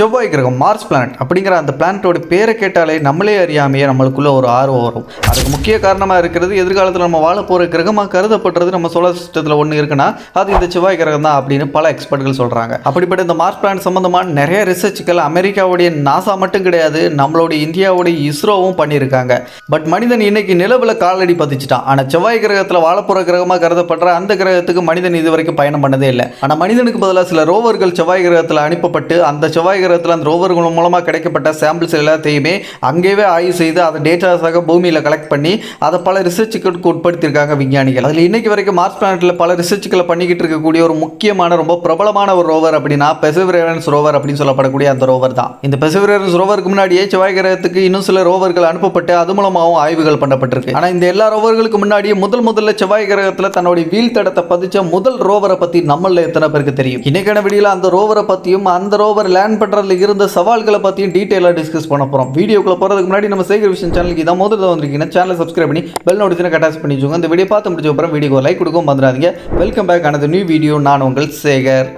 செவ்வாய் கிரகம் Mars planet அப்படிங்கிற அந்த பிளானட்டோட பேரை கேட்டாலே நம்மளே அறியாமையே நம்மளுக்குள்ள ஒரு ஆர்வம் வரும். அதுக்கு முக்கிய காரணமாக இருக்கிறது எதிர்காலத்தில் நம்ம வாழ போகிற கிரகமாக கருதப்படுறது நம்ம சோலார் சிஸ்டத்தில் ஒன்று இருக்குன்னா அது இந்த செவ்வாய் கிரகம் தான் அப்படின்னு பல எக்ஸ்பர்ட்கள் சொல்கிறாங்க அப்படிப்பட்ட இந்த மார்ஸ் பிளானட் சம்மந்தமான நிறைய ரிசர்ச்சுகள் அமெரிக்காவுடைய நாசா மட்டும் கிடையாது நம்மளுடைய இந்தியாவுடைய இஸ்ரோவும் பண்ணியிருக்காங்க. பட் மனிதன் இன்னைக்கு நிலவில் காலடி பதிச்சிட்டான். ஆனால் செவ்வாய் கிரகத்தில் வாழ போகிற கிரகமாக கருதப்படுற அந்த கிரகத்துக்கு மனிதன் இது வரைக்கும் பயணம் பண்ணதே இல்லை. ஆனால் மனிதனுக்கு பதிலாக சில ரோவர்கள் செவ்வாய் கிரகத்தில் அனுப்பப்பட்டு அந்த செவ்வாய் கிரகத்தில் அந்த ரோவர்கள் மூலமாக கிடைக்கப்பட்ட சாம்பிள்ஸ் எல்லாத்தையுமே அங்கேயே ஆய்வு செய்து அதை டேட்டாஸாக பூமியில் கலெக்ட் பண்ணி அதை பல ரிசர்ச்சுக்கு உட்படுத்தியிருக்காங்க விஞ்ஞானிகள். அதில் இன்னைக்கு வரைக்கும் மார்ஸ் பிளானட்டில் பல ரிசர்ச்சுகளை பண்ணிக்கிட்டு இருக்கக்கூடிய ஒரு முக்கியமான ரொம்ப பிரபலமான ஒரு ரோவர் அப்படின்னா பெசிவரன்ஸ் ரோவர் அப்படின்னு சொல்லப்படக்கூடிய அந்த ரோவர் தான். இந்த பெசிவரன்ஸ் ரோவருக்கு முன்னாடியே செவ்வாய் கிரகத்துக்கு இன்னும் சில ரோவர்கள் அனுப்பப்பட்டு அது மூலமாகவும் ஆய்வுகள் பண்ணப்பட்டிருக்கு. ஆனால் இந்த எல்லா ரோவர்களுக்கு முன்னாடியே முதல் முதல்ல செவ்வாய் கிரகத்தில் தன்னுடைய வீல் தடத்தை பதிச்ச முதல் ரோவரை பற்றி நம்மள எத்தனை பேருக்கு தெரியும்? இன்னைக்கான வீடியோவில் அந்த ரோவரை பற்றியும் அந்த ரோவர் லேண்ட் பண்ணுற பண்ணுறதுல இருந்த சவால்களை பற்றியும் டீட்டெயிலாக டிஸ்கஸ் பண்ண போகிறோம் வீடியோக்குள்ள போகிறதுக்கு முன்னாடி நம்ம சேகர் விஷயம் சேனலுக்கு இதான் முதல்ல வந்திருக்கீங்கன்னா சேனலை சப்ஸ்கிரைப் பண்ணி பெல் நோட்டிஃபிகேஷன் கட்டாச் பண்ணி வச்சுக்கோங்க. இந்த வீடியோ பார்த்து முடிச்ச அப்புறம் வீடியோ லைக் கொடுக்கவும் வந்துடாதீங்க வெல்கம் பேக் ஆனது நியூ வீடியோ நான் உங்கள் சேகர்.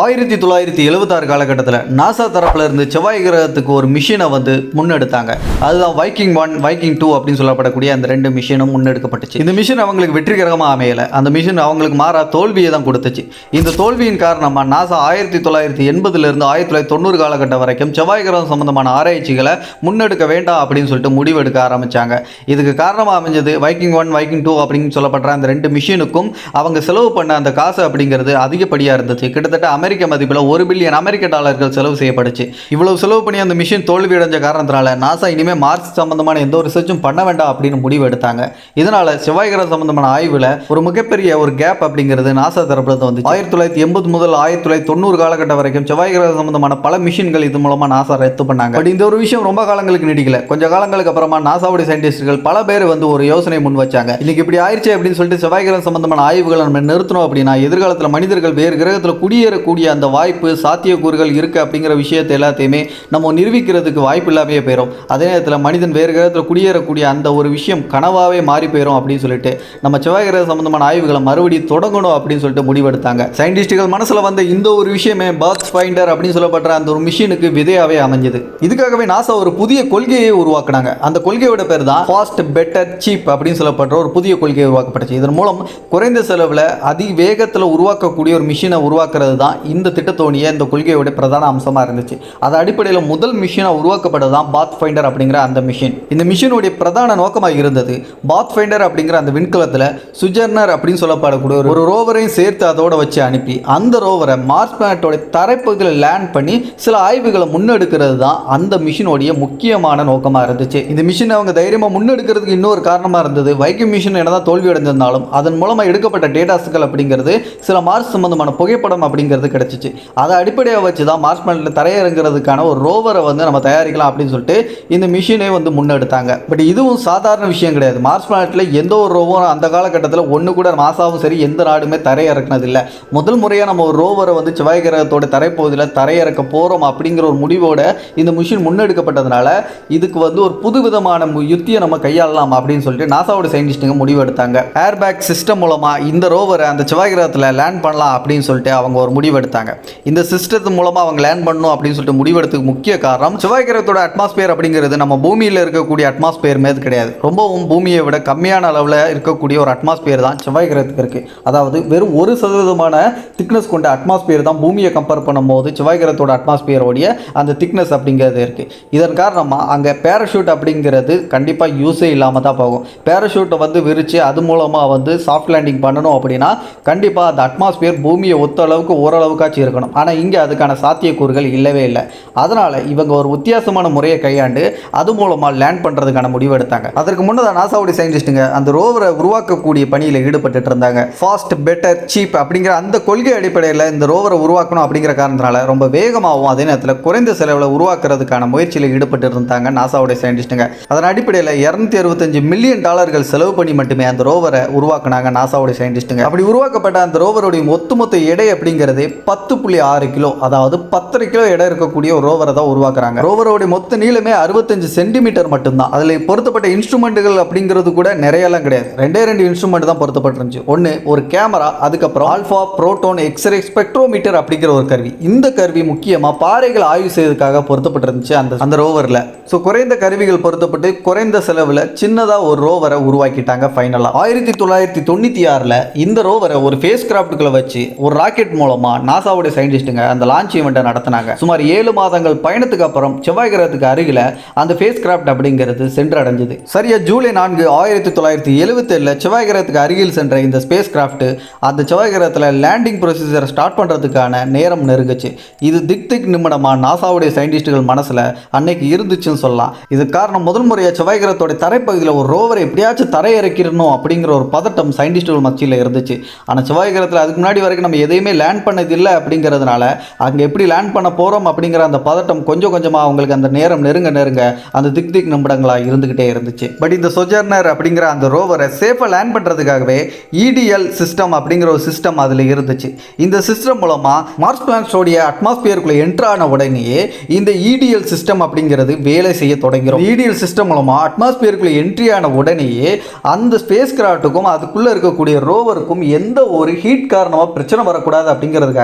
ஆயிரத்தி தொள்ளாயிரத்தி எழுபத்தாறு காலகட்டத்தில் நாசா தரப்பில் இருந்து செவ்வாய் கிரகத்துக்கு ஒரு மிஷினை வந்து முன்னெடுத்தாங்க. அதுதான் வைக்கிங் ஒன் வைக்கிங் டூ அப்படின்னு சொல்லப்படக்கூடிய அந்த ரெண்டு மிஷினும் முன்னெடுக்கப்பட்டுச்சு. இந்த மிஷின் அவங்களுக்கு வெற்றிகரமாக அமையலை. அந்த மிஷின் அவங்களுக்கு மாறா தோல்வியை தான் கொடுத்துச்சு. இந்த தோல்வியின் காரணமாக நாசா ஆயிரத்தி தொள்ளாயிரத்தி எண்பதுலேருந்து ஆயிரத்தி தொள்ளாயிரத்தி தொண்ணூறு காலகட்டம் வரைக்கும் செவ்வாய் கிரகம் சம்பந்தமான ஆராய்ச்சிகளை முன்னெடுக்க வேண்டாம் அப்படின்னு சொல்லிட்டு முடிவெடுக்க ஆரம்பிச்சாங்க. இதுக்கு காரணமாக அமைஞ்சது வைக்கிங் ஒன் வைக்கிங் டூ அப்படின்னு சொல்லப்படுற அந்த ரெண்டு மிஷினுக்கும் அவங்க செலவு பண்ண அந்த காசு அப்படிங்கிறது அதிகப்படியாக இருந்துச்சு. கிட்டத்தட்ட அமெரிக்க மதிப்பில் ஒரு பில்லியன் அமெரிக்க டாலர்கள் செலவு செய்யப்படுச்சு. இவ்வளவு செலவு பண்ணி அந்த மிஷின் தோல்வியடைஞ்ச காரணத்தினால நாசா இனிமேல் மார்ஸ் சம்பந்தமான எந்த ஒரு ரிசர்ச்சும் பண்ண வேண்டாம் அப்படின்னு முடிவு எடுத்தாங்க. இதனால செவ்வாய் கிரகம் சம்பந்தமான ஆய்வில் ஒரு மிகப்பெரிய ஒரு கேப் அப்படிங்கிறது நாசா தரப்புல வந்து ஆயிரத்தி தொள்ளாயிரத்தி எண்பது முதல் ஆயிரத்தி தொள்ளாயிரத்தி தொண்ணூறு காலகட்டம் வரைக்கும் செவ்வாய் கிரகம் சம்பந்தமான பல மிஷின்கள் இது மூலமா நாசா ரத்து பண்ணாங்க. பட் இந்த ஒரு விஷயம் ரொம்ப காலங்களுக்கு நீடிக்கல. கொஞ்ச காலங்களுக்கு அப்புறமா நாசாவுடைய சயின்டிஸ்ட்கள் பல பேர் வந்து ஒரு யோசனை முன் வச்சாங்க. இன்னைக்கு இப்படி ஆயிடுச்சு அப்படின்னு சொல்லிட்டு செவ்வாய் கிரகம் சம்பந்தமான ஆய்வுகளை நம்ம நிறுத்தணும் அப்படின்னா எதிர்காலத்தில் மனிதர்கள் வேறு கிரகத்தில் குடியேறக்கூடிய அந்த வாய்ப்பு சாத்தியக்கூறுகள் இருக்குது அப்படிங்கிற விஷயத்தை எல்லாத்தையுமே நம்ம நிரூபிக்கிறதுக்கு வாய்ப்பு இல்லாமையே போயிடும் அதே நேரத்தில் மனிதன் வேறு கிரகத்தில் குடியேறக்கூடிய அந்த ஒரு விஷயம் கனவாகவே மாறி போயிடும் அப்படின்னு சொல்லிட்டு நம்ம செவ்வாய் கிரக சம்பந்தமான ஆய்வுகளை மறுபடியும் தொடங்கணும் அப்படின்னு சொல்லிட்டு முடிவெடுத்தாங்க. சயின்டிஸ்டுகள் மனசில் வந்த இந்த ஒரு விஷயமே பாக்ஸ் ஃபைண்டர் அப்படின்னு சொல்லப்படுற அந்த ஒரு மிஷினுக்கு விதையாகவே அமைஞ்சது. இதுக்காகவே நாசா ஒரு புதிய கொள்கையை உருவாக்குனாங்க. அந்த கொள்கையோட பேர் தான் ஃபாஸ்ட் பெட்டர் சீப் அப்படின்னு சொல்லப்படுற ஒரு புதிய கொள்கை உருவாக்கப்பட்டுச்சு. இதன் மூலம் குறைந்த செலவில் அதிவேகத்தில் உருவாக்கக்கூடிய ஒரு மிஷினை உருவாக்குறது தான் இந்த திட்டத்தோணிய இந்த கொள்கையோட பிரதான அம்சமாக இருந்துச்சு. அது அடிப்படையில் முதல் மிஷினாக உருவாக்கப்பட்டது தான் பாத் ஃபைண்டர் அப்படிங்கிற அந்த மிஷின். இந்த மிஷினுடைய பிரதான நோக்கமாக இருந்தது பாத் ஃபைண்டர் அப்படிங்கிற அந்த விண்கலத்தில் சுஜர்னர் அப்படின்னு சொல்லப்படக்கூடிய ஒரு- ஒரு ரோவரையும் சேர்த்து அதோட வச்சு அனுப்பி அந்த ரோவரை மார்ஸ் பிளானட்டோட தரைப்பகுதியில் லேண்ட் பண்ணி சில ஆய்வுகளை முன்னெடுக்கிறது தான் அந்த மிஷினுடைய முக்கியமான நோக்கமாக இருந்துச்சு. இந்த மிஷினை அவங்க தைரியமாக முன்னெடுக்கிறதுக்கு இன்னொரு காரணமாக இருந்தது வைக்கிங் மிஷின் என்னதான் தோல்வி அடைந்திருந்தாலும் அதன் மூலமாக எடுக்கப்பட்ட டேட்டாஸுகள் அப்படிங்கிறது சில மார்ஸ் சம்பந்தமான புகைப்படம் அப்படிங்கிறது கிடச்சிச்சு. அதை அடிப்படையாக வச்சு தான் மார்ஸ் பிளானட்டில் தரையிறங்கிறதுக்கான ஒரு ரோவரை வந்து நம்ம தயாரிக்கலாம் அப்படின்னு சொல்லிட்டு இந்த மிஷினே வந்து முன்னெடுத்தாங்க. பட் இதுவும் சாதாரண விஷயம் கிடையாது. மார்ஸ் பிளானட்டில் எந்த ஒரு ரோவரும் அந்த காலகட்டத்தில் ஒன்று கூட மாசாவும் சரி எந்த நாடுமே தரையிறக்குனதில்லை. முதல் முறையாக நம்ம ஒரு ரோவரை வந்து செவ்வாய் கிரகத்தோட தரைப்பகுதியில் தரையிறக்க போகிறோம் அப்படிங்கிற ஒரு முடிவோட இந்த மிஷின் முன்னெடுக்கப்பட்டதுனால இதுக்கு வந்து ஒரு புது விதமான யுத்தியை நம்ம கையாளலாம் அப்படின்னு சொல்லிட்டு நாசாவோட சயின்டிஸ்ட்டுங்க முடிவு எடுத்தாங்க ஏர்பேக் சிஸ்டம் மூலமாக இந்த ரோவரை அந்த செவ்வாய் கிரகத்தில் லேண்ட் பண்ணலாம் அப்படின்னு சொல்லிட்டு அவங்க ஒரு முடிவு முடிவெடுத்தாங்க. இந்த சிஸ்டத்து மூலமாக அவங்க லேண்ட் பண்ணணும் அப்படின்னு சொல்லிட்டு முடிவெடுத்துக்கு முக்கிய காரணம் செவ்வாய் கிரகத்தோட அட்மாஸ்பியர் அப்படிங்கிறது நம்ம பூமியில் இருக்கக்கூடிய அட்மாஸ்பியர் மேது கிடையாது. ரொம்பவும் பூமியை விட கம்மியான அளவில் இருக்கக்கூடிய ஒரு அட்மாஸ்பியர் தான் செவ்வாய் கிரகத்துக்கு இருக்குது அதாவது வெறும் ஒரு சதவீதமான திக்னஸ் கொண்ட அட்மாஸ்பியர் தான் பூமியை கம்பேர் பண்ணும்போது செவ்வாய் கிரகத்தோட அட்மாஸ்பியரோடைய அந்த திக்னஸ் அப்படிங்கிறது இருக்குது இதன் காரணமாக அங்கே பேராஷூட் அப்படிங்கிறது கண்டிப்பாக யூஸே இல்லாமல் தான் போகும். பேராஷூட்டை வந்து விரித்து அது மூலமாக வந்து சாஃப்ட் லேண்டிங் பண்ணணும் அப்படின்னா கண்டிப்பாக அந்த அட்மாஸ்பியர் பூமியை ஒத்த அளவுக்கு ஓரளவுக்காச்சும் இருக்கணும். ஆனால் இங்கே அதுக்கான சாத்தியக்கூறுகள் இல்லவே இல்லை. அதனால் இவங்க ஒரு வித்தியாசமான முறையை கையாண்டு அது மூலமாக லேண்ட் பண்ணுறதுக்கான முடிவு எடுத்தாங்க. அதற்கு முன்னதாக நாசாவுடைய சயின்டிஸ்ட்டுங்க அந்த ரோவரை உருவாக்கக்கூடிய பணியில் ஈடுபட்டு இருந்தாங்க. ஃபாஸ்ட் பெட்டர் சீப் அப்படிங்கிற அந்த கொள்கை அடிப்படையில் இந்த ரோவரை உருவாக்கணும் அப்படிங்கிற காரணத்தினால ரொம்ப வேகமாகவும் அதே நேரத்தில் குறைந்த செலவில் உருவாக்குறதுக்கான முயற்சியில் ஈடுபட்டு இருந்தாங்க நாசாவுடைய சயின்டிஸ்ட்டுங்க அதன் அடிப்படையில் இரநூத்தி அறுபத்தஞ்சு மில்லியன் டாலர்கள் செலவு பண்ணி மட்டுமே அந்த ரோவரை உருவாக்குனாங்க நாசாவுடைய சயின்டிஸ்ட்டுங்க அப்படி உருவாக்கப்பட்ட அந்த ரோவருடைய ஒத்துமொத்த எடை அப்படிங்கிறது பத்து புள்ளி ஆறு கிலோ அதாவது பத்தரை கிலோ எடை இருக்கக்கூடிய ஒரு ரோவரை தான் உருவாக்குறாங்க. ரோவரோட மொத்த நீளமே அறுபத்தஞ்சு சென்டிமீட்டர் மட்டும்தான். அதில் பொருத்தப்பட்ட இன்ஸ்ட்ருமெண்ட்டுகள் அப்படிங்கிறது கூட நிறையலாம் கிடையாது. ரெண்டே ரெண்டு இன்ஸ்ட்ருமெண்ட் தான் பொருத்தப்பட்டிருந்துச்சு. ஒன்று ஒரு கேமரா அதுக்கப்புறம் ஆல்ஃபா புரோட்டோன் எக்ஸ்ரே ஸ்பெக்ட்ரோமீட்டர் அப்படிங்கிற ஒரு கருவி. இந்த கருவி முக்கியமாக பாறைகள் ஆய்வு செய்வதற்காக பொருத்தப்பட்டிருந்துச்சு அந்த அந்த ரோவரில் ஸோ குறைந்த கருவிகள் பொருத்தப்பட்டு குறைந்த செலவில் சின்னதாக ஒரு ரோவரை உருவாக்கிட்டாங்க ஃபைனலாக ஆயிரத்தி தொள்ளாயிரத்தி தொண்ணூற்றி ஆறில் இந்த ரோவரை ஒரு ஃபேஸ் கிராஃப்ட்டுக்குள்ளே வச்சு ஒரு ராக்கெட் மூலமாக நாசாவுடைய சயின்டிஸ்ட்டுங்க அந்த லான்ச் ஈவெண்ட்டை நடத்தினாங்க. சுமார் ஏழு மாதங்கள் பயணத்துக்கு அப்புறம் செவ்வாய் கிரகத்துக்கு அருகில் அந்த ஃபேஸ் கிராஃப்ட் அப்படிங்கிறது சென்றடைஞ்சது. சரியா ஜூலை நான்கு ஆயிரத்தி தொள்ளாயிரத்தி எழுபத்தேழில் செவ்வாய் கிரகத்துக்கு அருகில் சென்ற இந்த ஸ்பேஸ் கிராஃப்ட் அந்த செவ்வாய் கிரகத்தில் லேண்டிங் ப்ரொசீஜரை ஸ்டார்ட் பண்ணுறதுக்கான நேரம் நெருங்குச்சு. இது திக் திக் நிமிடமாக நாசாவுடைய சயின்டிஸ்ட்டுகள் மனசில் அன்னைக்கு இருந்துச்சுன்னு சொல்லலாம். இது காரணம் முதல் முறையாக செவ்வாய் கிரகத்தோட தரைப்பகுதியில் ஒரு ரோவர் எப்படியாச்சும் தரையிறக்கிடணும் அப்படிங்கிற ஒரு பதட்டம் சயின்டிஸ்ட்டுகள் மத்தியில் இருந்துச்சு. ஆனால் செவ்வாய் கிரகத்தில் அதுக்கு முன்னாடி வரைக்கும் நம்ம எதையுமே லேண்ட் பண்ணது இல்லை அப்படிங்கிறதுனால அங்கே எப்படி லேண்ட் பண்ண போகிறோம் அப்படிங்கிற அந்த பதட்டம் கொஞ்சம் கொஞ்சமாக அவங்களுக்கு அந்த நேரம் நெருங்க நெருங்க அந்த திக் திக் நிமிடங்களாக இருந்துக்கிட்டே இருந்துச்சு. பட் இந்த சொஜர்னர் அப்படிங்கிற அந்த ரோவரை சேஃபாக லேண்ட் பண்ணுறதுக்காகவே இடிஎல் சிஸ்டம் அப்படிங்கிற ஒரு சிஸ்டம் அதில் இருந்துச்சு. இந்த சிஸ்டம் மூலமாக மார்ஸ் பிளான்ஸோடைய அட்மாஸ்பியருக்குள்ளே என்ட்ரு ஆன உடனேயே இந்த இடிஎல் சிஸ்டம் அப்படிங்கிறது வேலை செய்ய தொடங்கிறோம் இடிஎல் சிஸ்டம் மூலமாக அட்மாஸ்பியருக்குள்ளே என்ட்ரி ஆன உடனேயே அந்த ஸ்பேஸ் கிராஃப்ட்டுக்கும் அதுக்குள்ளே இருக்கக்கூடிய ரோவருக்கும் எந்த ஒரு ஹீட் காரணமாக பிரச்சனை வரக்கூடாது அப்படிங்கிறதுக்காக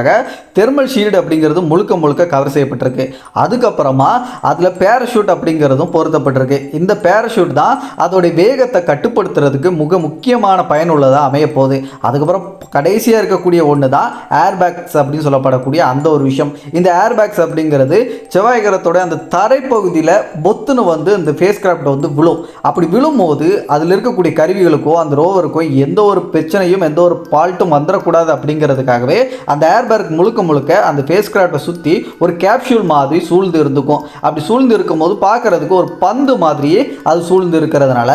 தெர்மல் ஷீல்டு அப்படிங்கிறது முழுக்க முழுக்க கவர் செய்யப்பட்டிருக்கு. அதுக்கப்புறமா அதில் பேராஷூட் அப்படிங்கிறதும் பொருத்தப்பட்டிருக்கு. இந்த பேராஷூட் தான் அதோடைய வேகத்தை கட்டுப்படுத்துறதுக்கு மிக முக்கியமான பயனுள்ளதாக அமைய போகுது. அதுக்கப்புறம் கடைசியாக இருக்கக்கூடிய ஒன்று தான் ஏர்பேக்ஸ் அப்படின்னு சொல்லப்படக்கூடிய அந்த ஒரு விஷயம். இந்த ஏர்பேக்ஸ் அப்படிங்கிறது செவ்வாய் கிரகத்தோட அந்த தரைப்பகுதியில் பொத்துன்னு வந்து இந்த ஃபேஸ் கிராஃப்ட் வந்து விழும். அப்படி விழும்போது அதில் இருக்கக்கூடிய கருவிகளுக்கோ அந்த ரோவருக்கோ எந்த ஒரு பிரச்சனையும் எந்த ஒரு ஃபால்ட்டும் வந்துடக்கூடாது அப்படிங்கிறதுக்காகவே அந்த ஏர்பேக் முழுக்க முழுக்க அந்த ஃபேஸ் கிராஃப்டை சுற்றி ஒரு கேப்சூல் மாதிரி சூழ்ந்து இருந்துக்கும். அப்படி சூழ்ந்து இருக்கும்போது பார்க்கறதுக்கு ஒரு பந்து மாதிரியே அது சூழ்ந்து இருக்கிறதுனால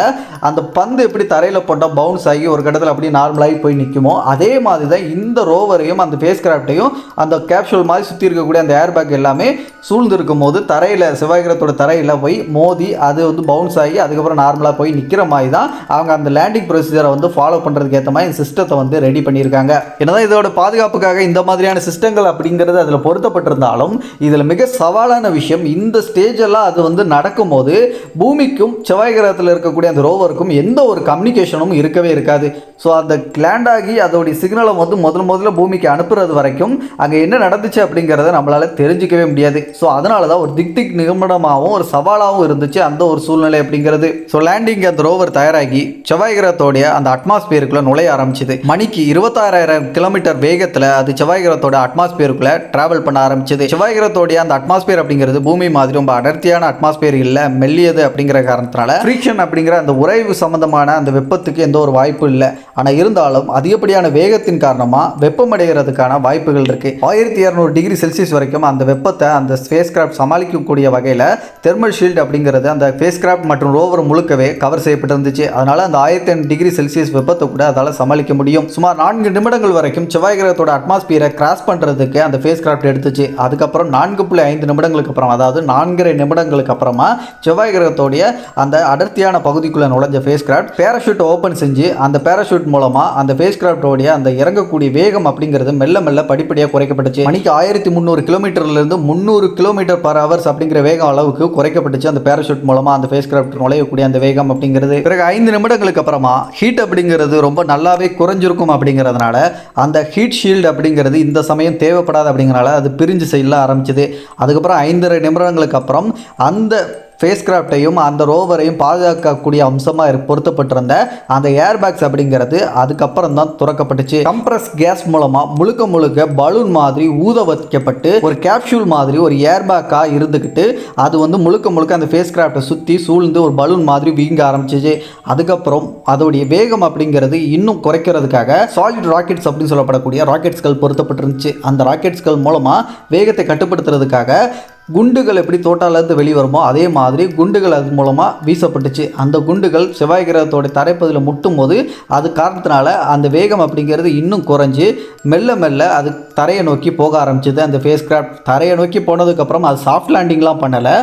அந்த பந்து எப்படி தரையில் போட்டால் பவுன்ஸ் ஆகி ஒரு கட்டத்தில் அப்படியே நார்மலாகி போய் நிற்குமோ அதே மாதிரி தான் இந்த ரோவரையும் அந்த ஃபேஸ் கிராஃப்டையும் அந்த கேப்சூல் மாதிரி சுற்றி இருக்கக்கூடிய அந்த ஏர்பேக் எல்லாமே சூழ்ந்து இருக்கும்போது தரையில் செவ்வாய்கிரகத்தோட தரையில் போய் மோதி அது வந்து பவுன்ஸ் ஆகி அதுக்கப்புறம் நார்மலாக போய் நிற்கிற மாதிரி தான் அவங்க அந்த லேண்டிங் ப்ரொசீஜரை வந்து ஃபாலோ பண்ணுறதுக்கு ஏற்ற மாதிரி சிஸ்டத்தை வந்து ரெடி பண்ணியிருக்காங்க. என்னதான் இதோட பாதுகாப்புக்காக இந்த மாதிரியான சிஸ்டங்கள் அப்படிங்கிறது அதில் பொருத்தப்பட்டிருந்தாலும் இதில் மிக சவாலான விஷயம் இந்த ஸ்டேஜ் எல்லாம் அது வந்து நடக்கும்போது பூமிக்கும் செவ்வாய் கிரகத்தில் இருக்கக்கூடிய அந்த ரோவருக்கும் எந்த ஒரு கம்யூனிகேஷனும் இருக்கவே இருக்காது. ஸோ அந்த லேண்ட் ஆகி அதோடைய சிக்னலை வந்து முதல் முதல்ல பூமிக்கு அனுப்புறது வரைக்கும் அங்கே என்ன நடந்துச்சு அப்படிங்கிறத நம்மளால் தெரிஞ்சிக்கவே முடியாது. ஸோ அதனால தான் ஒரு திக் திக் நிகமனமாகவும் ஒரு சவாலாகவும் இருந்துச்சு அந்த ஒரு சூழ்நிலை அப்படிங்கிறது. ஸோ லேண்டிங் அந்த ரோவர் தயாராகி செவ்வாய் கிரகத்தோடைய அந்த அட்மாஸ்பியருக்குள்ளே நுழைய ஆரம்பிச்சது. மணிக்கு இருபத்தாறாயிரம் கிலோமீட்டர் வேகத்தில் அது செவ்வாய் கிரகத்தோட அட்மாஸ்பியருக்குள்ள டிராவல் பண்ண ஆரம்பிச்சது. செவ்வாய் கிரகத்தோடைய அந்த அட்மாஸ்பியர் அப்படிங்கிறது பூமி மாதிரி ரொம்ப அடர்த்தியான அட்மாஸ்பியர் இல்லை மெல்லியது அப்படிங்கிற காரணத்தினால ஃப்ரிக்ஷன் அப்படிங்கிற அந்த உறைவு சம்பந்தமான அந்த வெப்பத்துக்கு எந்த ஒரு வாய்ப்பு இல்லை. ஆனால் இருந்தாலும் அதிகப்படியான வேகத்தின் காரணமாக வெப்பமடைகிறதுக்கான வாய்ப்புகள் இருக்கு. ஆயிரத்தி இரநூறு டிகிரி செல்சியஸ் வரைக்கும் அந்த வெப்பத்தை அந்த ஸ்பேஸ் கிராஃப்ட் சமாளிக்கக்கூடிய வகையில் தெர்மல் ஷீல்டு அப்படிங்கிறது அந்த ஃபேஸ் கிராஃப்ட் மற்றும் ரோவர் முழுக்கவே கவர் செய்யப்பட்டிருந்துச்சு அதனால அந்த ஆயிரத்தி ஐநூறு டிகிரி செல்சியஸ் வெப்பத்தை கூட அதால் சமாளிக்க முடியும். சுமார் நான்கு நிமிடங்கள் வரைக்கும் செவ்வாய் கிரகத்தோட அட்மாஸ்பியரை கிராஸ் பண்ணுறதுக்கு அந்த ஃபேஸ் கிராஃப்ட் எடுத்துச்சு. அதுக்கப்புறம் நான்கு புள்ளி ஐந்து நிமிடங்களுக்கு அப்புறம் அதாவது நான்கரை நிமிடங்களுக்கு அப்புறமா செவ்வாய் கிரகத்தோடைய அந்த அடர்த்தியான பகுதிக்குள்ளே நுழைஞ்ச ஃபேஸ் கிராஃப்ட் பேராஷூட் ஓப்பன் செஞ்சு அந்த பேராஷூட் மூலமாக அந்த ஃபேஸ் கிராஃப்டோடைய அந்த இறங்கக்கூடிய வேகம் அப்படிங்கிறது மெல்ல மெல்ல படிப்படியாக குறைக்கப்பட்டுச்சு. மணிக்கு ஆயிரத்தி முந்நூறு கிலோமீட்டர்லேருந்து முந்நூறு கிலோமீட்டர் பர் ஹவர்ஸ் அப்படிங்கிற வேகம் அளவுக்கு குறைக்கப்பட்டுச்சு. அந்த பேராஷூட் மூலமாக அந்த ஃபேஸ் கிராஃப்ட் நுழையக்கூடிய அந்த வேகம் அப்படிங்கிறது. பிறகு ஐந்து நிமிடங்களுக்கு அப்புறமா ஹீட் அப்படிங்கிறது ரொம்ப நல்லாவே குறைஞ்சிருக்கும் அப்படிங்கிறதுனால அந்த ஹீட் ஷீல்டு அப்படிங்கிறது இந்த இந்த சமயம் தேவைப்படாது அப்படிங்கிறனால அது பிரிஞ்சு செய்யலாம் ஆரம்பிச்சது. அதுக்கப்புறம் ஐந்தரை நிமிடங்களுக்கு அப்புறம் அந்த ஃபேஸ் கிராஃப்டையும் அந்த ரோவரையும் பாதுகாக்கக்கூடிய அம்சமாக இரு- பொருத்தப்பட்டிருந்த அந்த ஏர்பேக்ஸ் அப்படிங்கிறது அதுக்கப்புறம் தான் துறக்கப்பட்டுச்சு. கம்ப்ரஸ் கேஸ் மூலமாக முழுக்க முழுக்க பலூன் மாதிரி ஊத வைக்கப்பட்டு ஒரு கேப்சூல் மாதிரி ஒரு ஏர்பேக்காக இருந்துக்கிட்டு அது வந்து முழுக்க முழுக்க அந்த ஃபேஸ் கிராஃப்டை சுற்றி சூழ்ந்து ஒரு பலூன் மாதிரி வீங்க ஆரம்பிச்சிச்சு. அதுக்கப்புறம் அதோடைய வேகம் அப்படிங்கிறது இன்னும் குறைக்கிறதுக்காக சாலிட் ராக்கெட்ஸ் அப்படின்னு சொல்லப்படக்கூடிய ராக்கெட்ஸ்கள் பொருத்தப்பட்டிருந்துச்சு. அந்த ராக்கெட்ஸ்கள் மூலமாக வேகத்தை கட்டுப்படுத்துறதுக்காக குண்டுகள் எப்படி தோட்டாலேருந்து வெளிவருமோ அதே மாதிரி குண்டுகள் அது மூலமாக வீசப்பட்டுச்சு. அந்த குண்டுகள் செவ்வாய் கிரகத்தோட தரைப்பதில் முட்டும் போது அது காரணத்தினால அந்த வேகம் அப்படிங்கிறது இன்னும் குறைஞ்சி மெல்ல மெல்ல அது தரையை நோக்கி போக ஆரம்பிச்சது. அந்த ஃபேஸ் கிராஃப்ட் தரையை நோக்கி போனதுக்கப்புறம் அது சாஃப்ட் லேண்டிங்லாம் பண்ணலை.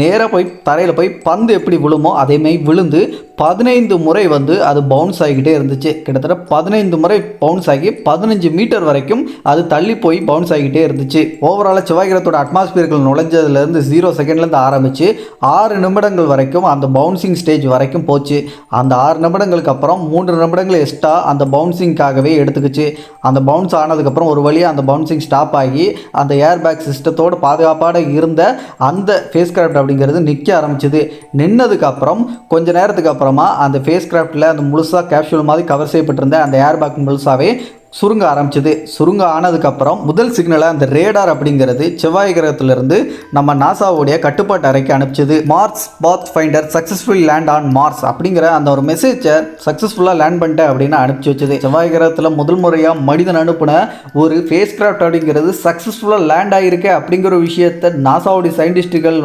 நேராக போய் தரையில் போய் பந்து எப்படி விழுமோ அதேமாரி விழுந்து பதினைந்து முறை வந்து அது பவுன்ஸ் ஆகிக்கிட்டே இருந்துச்சு. கிட்டத்தட்ட பதினைந்து முறை பவுன்ஸ் ஆகி பதினஞ்சு மீட்டர் வரைக்கும் அது தள்ளி போய் பவுன்ஸ் ஆகிக்கிட்டே இருந்துச்சு. ஓவராலாக செவ்வாய் கிரகத்தோட அட்மாஸ்பியர்கள் நுழைஞ்சதுலேருந்து ஜீரோ செகண்ட்லேருந்து ஆரம்பித்து ஆறு நிமிடங்கள் வரைக்கும் அந்த பவுன்சிங் ஸ்டேஜ் வரைக்கும் போச்சு. அந்த ஆறு நிமிடங்களுக்கு அப்புறம் மூன்று நிமிடங்கள் எக்ஸ்ட்ரா அந்த பவுன்சிங்காகவே எடுத்துக்கிச்சு. அந்த பவுன்ஸ் ஆனதுக்கப்புறம் ஒரு வழியாக அந்த பவுன்சிங் ஸ்டாப் ஆகி அந்த ஏர் பேக் சிஸ்டத்தோடு பாதுகாப்பாக இருந்த அந்த ஃபேஸ் கிராஃப்ட் அப்படிங்கிறது நிற்க ஆரம்பிச்சது. நின்னதுக்கு அப்புறம் கொஞ்ச நேரத்துக்கு அப்புறமா அந்த ஃபேஸ் கிராஃப்டில் அந்த முழுசாக கேப்சூல் மாதிரி கவர் செய்யப்பட்டிருந்த அந்த ஏர் பேக் முழுசாவே சுருங்க ஆரம்பிச்சது. சுருங்க ஆனதுக்கப்புறம் முதல் சிக்னலை அந்த ரேடார் அப்படிங்கிறது செவ்வாய் கிரகத்திலிருந்து நம்ம நாசாவுடைய கட்டுப்பாட்டு அறைக்கு அனுப்பிச்சது. Mars Pathfinder successful land on Mars அப்படிங்கிற அந்த ஒரு மெசேஜை சக்ஸஸ்ஃபுல்லாக லேண்ட் பண்ணிட்டேன் அப்படின்னு அனுப்பிச்சு வச்சது. செவ்வாய் கிரகத்தில் முதல் முறையாக மனிதன் அனுப்பின ஒரு ஃபேஸ் கிராஃப்ட் அப்படிங்கிறது சக்ஸஸ்ஃபுல்லாக லேண்ட் ஆகிருக்கு அப்படிங்கிற ஒரு விஷயத்தை நாசாவுடைய சயின்டிஸ்ட்டுகள்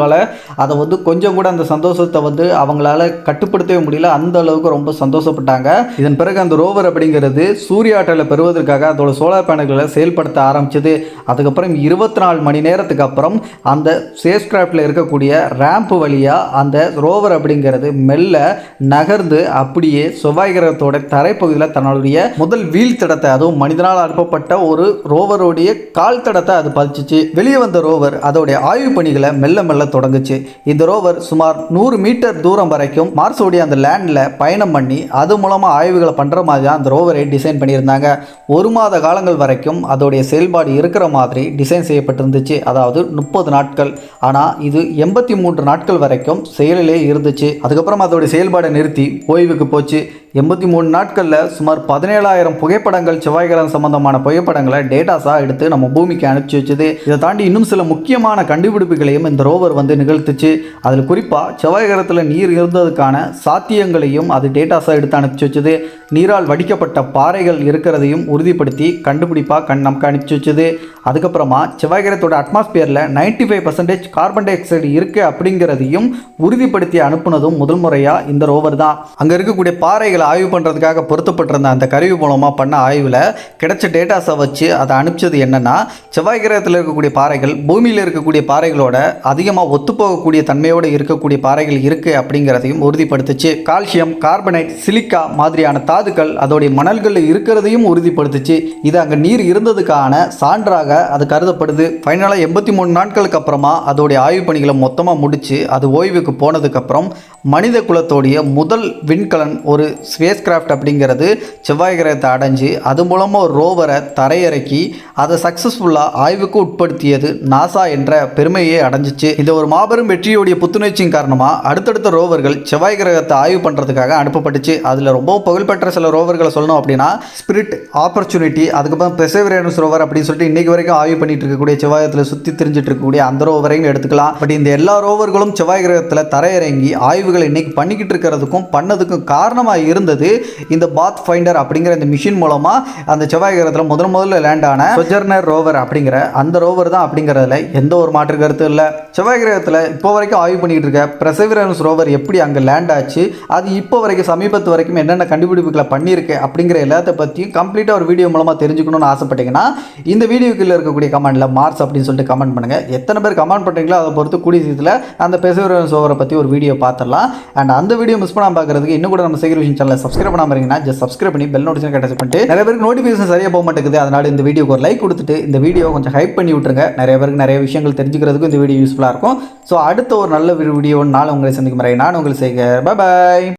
அதை வந்து கொஞ்சம் கூட அந்த சந்தோஷத்தை வந்து அவங்களால கட்டுப்படுத்தவே முடியல. அந்த அளவுக்கு ரொம்ப சந்தோஷப்பட்டாங்க. இதன் பிறகு அந்த ரோவர் அப்படிங்கிறது சூரிய ஆற்றலை பெறுவதற்காக அதோட சோலார் பேனல்களை செயல்படுத்த ஆரம்பிச்சது. அதுக்கப்புறம் இருபத்தி நாலு மணி நேரத்துக்கு அப்புறம் அந்த சேஸ்கிராஃப்டில் இருக்கக்கூடிய ரேம்ப் வழியாக அந்த ரோவர் அப்படிங்கிறது மெல்ல நகர்ந்து அப்படியே செவ்வாய் கிரகத்தோட தரைப்பகுதியில் தன்னுடைய முதல் வீல் தடத்தை அதுவும் மனிதனால் அனுப்பப்பட்ட ஒரு ரோவருடைய கால் தடத்தை அது பதிச்சுச்சு. வெளியே வந்த ரோவர் அதோடைய ஆய்வு பணிகளை மெல்ல மெல்ல தொடங்குச்சு. இந்த ரோவர் சுமார் நூறு மீட்டர் தூரம் வரைக்கும் மார்ஸோடைய அந்த லேண்டில் பயணம் பண்ணி அது மூலமாக ஆய்வுகளை பண்ணுற மாதிரி தான் அந்த ரோவரை டிசைன் பண்ணியிருந்தாங்க. ஒரு மாத காலங்கள் வரைக்கும் அதோடைய செயல்பாடு இருக்கிற மாதிரி டிசைன் செய்யப்பட்டிருந்துச்சு. அதாவது முப்பது நாட்கள். ஆனால் இது எண்பத்தி மூன்று நாட்கள் வரைக்கும் செயலிலே இருந்துச்சு. அதுக்கப்புறம் அதோடைய செயல்பாடை நிறுத்தி ஓய்வுக்கு போச்சு. எண்பத்தி மூணு நாட்களில் சுமார் பதினேழாயிரம் புகைப்படங்கள் செவ்வாய் கிரகம் சம்பந்தமான புகைப்படங்களை டேட்டாஸாக எடுத்து நம்ம பூமிக்கு அனுப்பிச்சி வச்சுது. இதை தாண்டி இன்னும் சில முக்கியமான கண்டுபிடிப்புகளையும் இந்த ரோவர் வந்து நிகழ்த்துச்சு. அதில் குறிப்பாக செவ்வாய் கிரகத்தில் நீர் இருந்ததுக்கான சாத்தியங்களையும் அது டேட்டாஸாக எடுத்து அனுப்பிச்சி வச்சுது. நீரால் வடிக்கப்பட்ட பாறைகள் இருக்கிறதையும் உறுதிப்படுத்தி கண்டுபிடிப்பாக கண் நமக்கு அனுப்பிச்சி வச்சுது. அதுக்கப்புறமா செவ்வாய் கிரகத்தோட அட்மாஸ்பியரில் ninety five percentage carbon dioxide இருக்குது அப்படிங்கிறதையும் உறுதிப்படுத்தி அனுப்புனதும் முதல் முறையாக இந்த ரோவர் தான். அங்கே இருக்கக்கூடிய பாறைகள் ஆய்வு பண்ணுறதுக்காக பொருத்தப்பட்டிருந்த அந்த கருவி மூலமாக பண்ண ஆய்வில் கிடைச்ச டேட்டாஸை வச்சு அதை அனுப்பிச்சது என்னன்னா செவ்வாய் கிரகத்தில் இருக்கக்கூடிய பாறைகள் பூமியில் இருக்கக்கூடிய பாறைகளோட அதிகமாக ஒத்துப்போகக்கூடிய தன்மையோடு இருக்கக்கூடிய பாறைகள் இருக்குது அப்படிங்கிறதையும் உறுதிப்படுத்துச்சு. கால்சியம் கார்பனேட் சிலிக்கா மாதிரியான தாதுக்கள் அதோடைய மணல்களில் இருக்கிறதையும் உறுதிப்படுத்துச்சு. இது அங்கே நீர் இருந்ததுக்கான சான்றாக அது கருதப்படுது. ஃபைனலாக எண்பத்தி மூணு நாட்களுக்கு அப்புறமா அதோடைய ஆய்வு பணிகளை மொத்தமாக முடிச்சு அது ஓய்வுக்கு போனதுக்கப்புறம் மனித குலத்தோடைய முதல் விண்கலன் ஒரு ஸ்பேஸ் கிராஃப்ட் அப்படிங்கிறது செவ்வாய் கிரகத்தை அடைஞ்சு அது மூலமாக ஒரு ரோவரை தரையிறக்கி அதை சக்ஸஸ்ஃபுல்லாக ஆய்வுக்கு உட்படுத்தியது நாசா என்ற பெருமையை அடைஞ்சிச்சு. இந்த ஒரு மாபெரும் வெற்றியுடைய புத்துணர்ச்சியின் காரணமாக அடுத்தடுத்த ரோவர்கள் செவ்வாய் கிரகத்தை ஆய்வு பண்ணுறதுக்காக அனுப்பப்பட்டுச்சு. அதில் ரொம்ப புகழ்பெற்ற சில ரோவர்களை சொல்லணும் அப்படின்னா ஸ்பிரிட் ஆப்பர்ச்சுனிட்டி அதுக்கப்புறம் பெசேவரேனஸ் ரோவர் அப்படின்னு சொல்லிட்டு இன்றைக்கி வரைக்கும் ஆய்வு பண்ணிட்டு இருக்கக்கூடிய செவ்வாயத்தில் சுற்றி தெரிஞ்சிட்டு இருக்கக்கூடிய அந்த ரோவரையும் எடுத்துக்கலாம். பட் இந்த எல்லா ரோவர்களும் செவ்வாய் கிரகத்தில் தரையிறங்கி ஆய்வுகள் இன்னைக்கு பண்ணிக்கிட்டு இருக்கிறதுக்கும் பண்ணதுக்கும் காரணமாக இருந்து இருந்தது. இந்த பாத் ஃபைண்டர் அப்படிங்கிற இந்த மிஷின் மூலமாக அந்த செவ்வாய் கிரகத்தில் முதல் முதல்ல லேண்ட் ஆன சொஜர்னர் ரோவர் அப்படிங்கிற அந்த ரோவர் தான் அப்படிங்கிறதுல எந்த ஒரு மாற்று கருத்து இல்லை. செவ்வாய் கிரகத்தில் இப்போ வரைக்கும் ஆய்வு பண்ணிக்கிட்டு இருக்க பிரசவிரன்ஸ் ரோவர் எப்படி அங்கே லேண்ட் ஆச்சு அது இப்போ வரைக்கும் சமீபத்து வரைக்கும் என்னென்ன கண்டுபிடிப்புகளை பண்ணியிருக்கு அப்படிங்கிற எல்லாத்த பற்றியும் கம்ப்ளீட்டாக ஒரு வீடியோ மூலமாக தெரிஞ்சுக்கணும்னு ஆசைப்பட்டீங்கன்னா இந்த வீடியோக்குள்ள இருக்கக்கூடிய கமெண்ட்ல மார்ஸ் அப்படின்னு சொல்லிட்டு கமெண்ட் பண்ணுங்கள் எத்தனை பேர் கமெண்ட் பண்ணுறீங்களோ அதை பொறுத்து கூடிய சீக்கிரத்தில் அந்த பெசவிரன்ஸ் ரோவரை பற்றி ஒரு வீடியோ பார்த்துடலாம். அண்ட் அந்த வீடியோ மிஸ் பண்ணாமல் பார்க்குறதுக்கு இன்னும் கூட நம்ம சேகர் விஷயம் சேனலை சப்ஸ்கிரைப் பண்ணாமல் இருக்கீங்கன்னா ஜஸ்ட் சப்ஸ்கிரைப் பண்ணி பெல் நோட்டிஃபிகேஷன் கட்டச்சு பண்ணிட்டு நிறைய பேருக்கு நோட்டிஃபிகேஷன் சரியாக போக மாட்டேங்குது. அதனால் இந்த வீடியோக்கு ஒரு லைக் கொடுத்துட்டு இந்த வீடியோ கொஞ்சம் ஹைப் பண்ணி விட்டுருங்க. நிறைய பேருக்கு நிறைய விஷயங்கள் தெரிஞ்சுக்கிறதுக்கும் இந்த வீடியோ யூஸ்ஃபுல்லாக இருக்கும். ஸோ அடுத்த ஒரு நல்ல வீடியோ நாள் உங்களை சந்திக்கும் வரை நான் உங்களை சேகர் பாய்